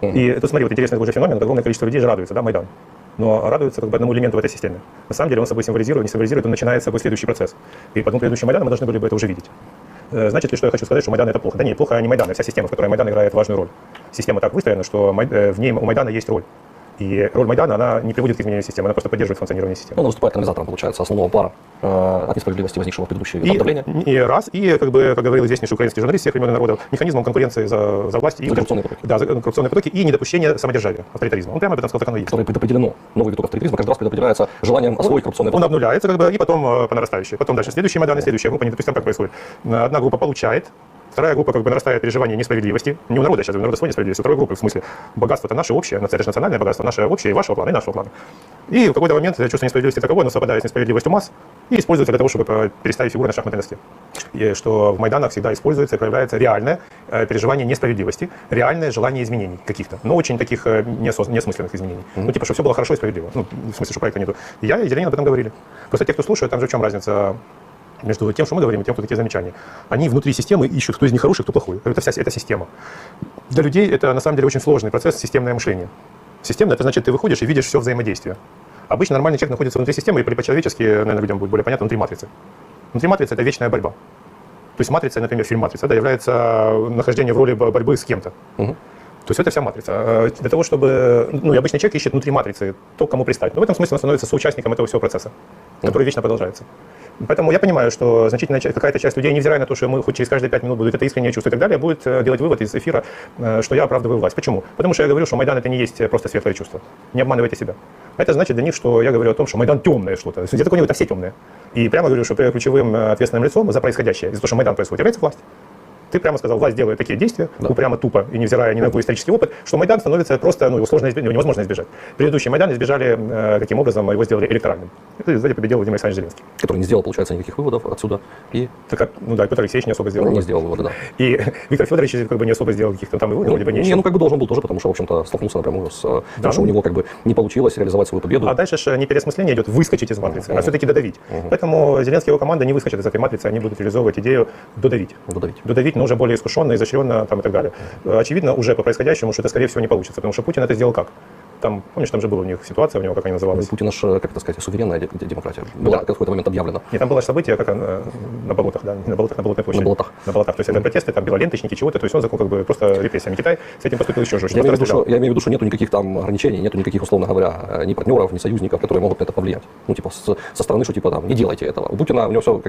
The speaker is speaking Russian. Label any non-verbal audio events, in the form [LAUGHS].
И тут смотри, вот интересный уже феномен, огромное количество людей же радуется, да, Майдан. Но радуется как бы одному элементу в этой системе. На самом деле он собой символизирует, не символизирует, он начинает собой следующий процесс. И потом предыдущий Майдан мы должны были бы это уже видеть. Э, Значит ли, что я хочу сказать, что Майдан это плохо? Да нет, плохо не Майдан, а вся система, в которой Майдан играет важную роль. Система так выстроена, что э, в ней у Майдана есть роль. И роль Майдана, она не приводит к изменению системы, она просто поддерживает функционирование системы. Ну, он выступает канализатором, получается, основного пара э, от несправедливости, возникшего в предыдущие И, давления. и раз, и, как бы, как говорил известнейший украинский журналист всех времен народов, механизмом конкуренции за, за власть и За коррупционные потоки. Да, за коррупционные потоки и недопущение самодержавия, авторитаризма. Он прямо об этом сказал, так оно есть. которое предопределено, новый виток авторитаризма каждый раз предопределяется желанием освоить коррупционные Он потоки. обнуляется, как бы, и потом э, по нарастающей. Потом дальше следующие Майданы, следующая группа, не допустим, как происходит. Э, Одна группа получает, вторая группа как бы нарастает переживание несправедливости. Не у народа сейчас, у народа своей несправедливости, у второй группы, в смысле, богатство это наше общее, это же национальное богатство, наше общее, и вашего плана, и нашего плана. И в какой-то момент чувство несправедливости таковое, оно совпадает с несправедливостью масс и используется для того, чтобы э, переставить фигуры на шахматной доске. И что в Майданах всегда используется и проявляется реальное э, переживание несправедливости, реальное желание изменений каких-то, но очень таких э, неосоз- неосмысленных изменений. Ну, типа, что все было хорошо и справедливо. Ну, в смысле, что проекта нету. Я и Зеленин об этом говорили. Просто те, кто слушает, там же в чем разница между тем, что мы говорим, и тем, кто такие замечания. Они внутри системы ищут, кто из них хороший, кто плохой. Это вся это система. Для людей это на самом деле очень сложный процесс, системное мышление. Системно это значит, ты выходишь и видишь все взаимодействие. Обычно нормальный человек находится внутри системы, или по-человечески, наверное, людям будет более понятно, внутри матрицы. Внутри матрицы это вечная борьба. То есть матрица, например, фильм «Матрица», да, является нахождение в роли бо- борьбы с кем-то. Мгм. То есть это вся матрица. Э, Для того, чтобы... Ну, и обычный человек ищет внутри матрицы то, кому пристать. Но в этом смысле он становится соучастником этого всего процесса, который вечно продолжается. Поэтому я понимаю, что значительная часть, какая-то часть людей, невзирая на то, что мы хоть через каждые пять минут будут это искреннее чувство и так далее, будет э, делать вывод из эфира, э, что я оправдываю власть. Почему? Потому что я говорю, что Майдан это не есть э, просто светлое чувство. Не обманывайте себя. Это значит для них, что я говорю о том, что Майдан темное что-то. Я такой не это все темные. И прямо говорю, что ключевым э, ответственным лицом за происходящее, за то, что Майдан происходит, является власть. Ты прямо сказал, власть делает такие действия, Да. упрямо тупо и невзирая ни на какой исторический опыт, что Майдан становится просто, ну, его сложно избежать, невозможно избежать. Предыдущий Майдан избежали, э, каким образом его сделали электоральным. Это сзади победил Владимир Александрович Зеленский. который не сделал, получается, никаких выводов отсюда и Так как, ну да, Петр Алексеевич не особо сделал. не сделал выводы, да. И [LAUGHS] Виктор Федорович как бы не особо сделал каких-то там выводов, либо не, нечего. ну как бы должен был тоже, потому что, в общем-то, столкнулся напрямую с э, Да, тем, что ну. у него как бы не получилось реализовать свою победу. А дальше же не переосмысление идет, выскочить из матрицы, а все-таки додавить. Поэтому Зеленский и его команда не выскочат из этой матрицы, они будут реализовывать идею додавить. Додавить. Додавить, но уже более искушенно, изощренно там, и так далее. Очевидно уже по происходящему, что это, скорее всего, не получится, потому что Путин это сделал как? Там, помнишь, там же была у них ситуация, у него, как они называлась? Путин наш, э, как это сказать, суверенная де- де- демократия. Была Да. в какой-то момент объявлена. Нет, там было событие, как на болотах, да, не на болотах, на болотной площади. На болотах. На болотах. То есть это протесты, там белоленточники, чего-то, то есть он закон как бы просто репрессиями. Китай с этим поступил еще жестче. Я имею, в виду, что, я имею в виду, что нету никаких там ограничений, нету никаких, условно говоря, э, ни партнеров, ни союзников, которые могут на это повлиять. Ну, типа, с- со стороны, что типа там, не делайте этого. У Путина, у него все